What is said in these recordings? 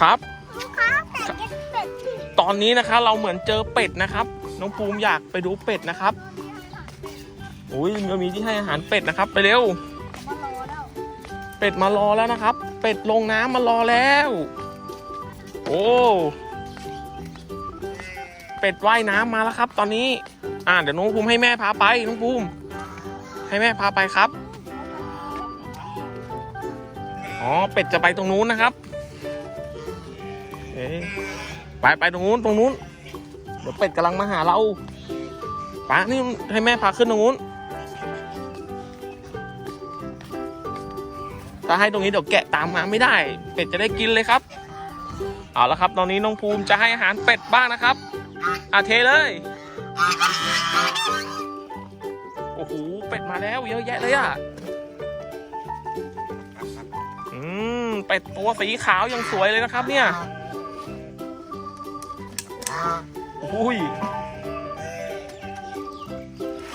ครับ ลูกค้าแต่เก็ตเป็ดที่ตอนนี้นะคะเราเหมือนเจอเป็ดนะครับ น้องภูมิอยากไปดูเป็ดนะครับอุ้ยมันมีที่ให้อาหารเป็ดนะครับ ไปเร็ว มารอแล้วเป็ดมารอแล้วนะครับ เป็ดลงน้ำมารอแล้ว โอ้ เป็ดว่ายน้ำมาแล้วครับ ตอนนี้ อ่าเดี๋ยวน้องภูมิให้แม่พาไป น้องภูมิ ให้แม่พาไปครับ อ๋อ เป็ดจะไปตรงนู้นนะครับเอ๊ะ ไปไปตรงนู้นตรงนู้นเดี๋ยวเป็ดกำลังมาหาเราป้านี่ให้แม่พาขึ้นตรงนู้นถ้าให้ตรงนี้เดี๋ยวแกะตามมาไม่ได้ เป็ดจะได้กินเลยครับ เอาละครับ ตอนนี้น้องภูมิจะให้อาหารเป็ดบ้างนะครับอาเทเลยโอ้โหเป็ดมาแล้วเยอะแยะเลยอะอืมเป็ดตัวสีขาวยังสวยเลยนะครับเนี่ย อุ้ย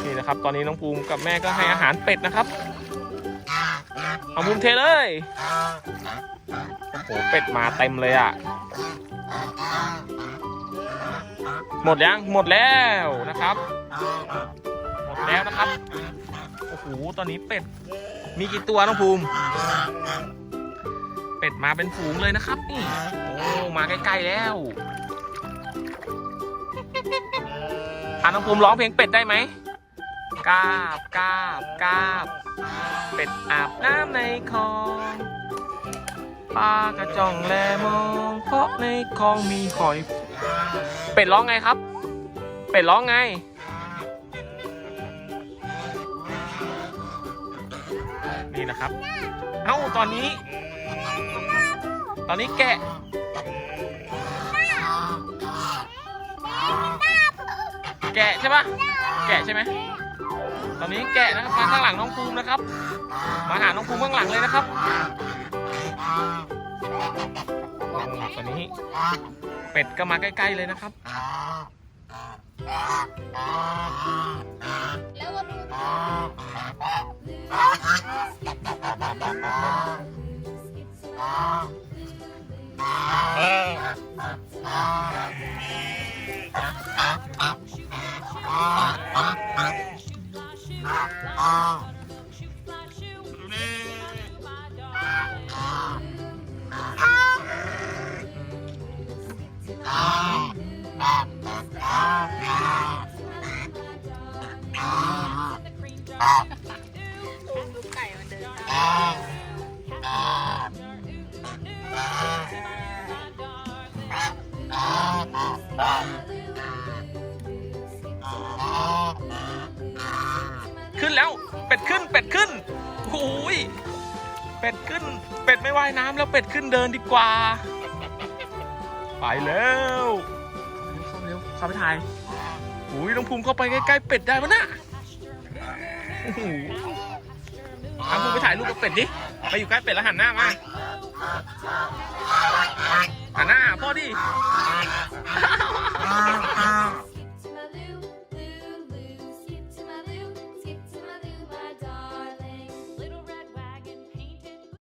นี่นะครับ ตอนนี้น้องภูมิกับแม่ก็ให้อาหารเป็ดนะครับ เอามุมเทเลยโอ้โหเป็ดมาเต็มเลยอะ หมดยังหมดแล้วนะครับ หมดแล้วนะครับ โอ้โห ตอนนี้เป็ด มีกี่ตัวน้องภูมิ เป็ดมาเป็นฝูงเลยนะครับ นี่ โอ้ มาใกล้ๆแล้ว อะน้องภูมิร้องเพลงเป็ดได้ไหมกาบกาบกาบ เป็ดอาบน้ำในคลองปลากระจ่องแลมอง เพราะในคลองมีหอย เป็ดร้องไงครับ เป็ดร้องไง นี่นะครับ เอ้าตอนนี้ ตอนนี้แกะ แกะใช่ปะแกะใช่ไหมตอนนี้แกะนะครับมาข้างหลังน้องภูมินะครับ มาหาน้องภูมิข้างหลังเลยนะครับโอ้ตอนนี้ เป็ดก็มาใกล้ๆเลยนะครับแล้ว ก็ นแล้ว เป็ดขึ้น เป็ดขึ้นโอ้ยเป็ดขึ้น เป็ดไม่ว่ายน้ำแล้วเป็ดขึ้นเดินดีกว่า ไปแล้วเข้าเร็วเข้าไปถ่ายอุ้ยน้องภูมิเข้าไปใกล้ๆเป็ดได้ปะน่ะโอ้โหเอาภูมิไปถ่ายรูปกับเป็ดดิไปอยู่ใกล้เป็ดแล้วหันหน้ามาหันหน้าหาพ่อดิ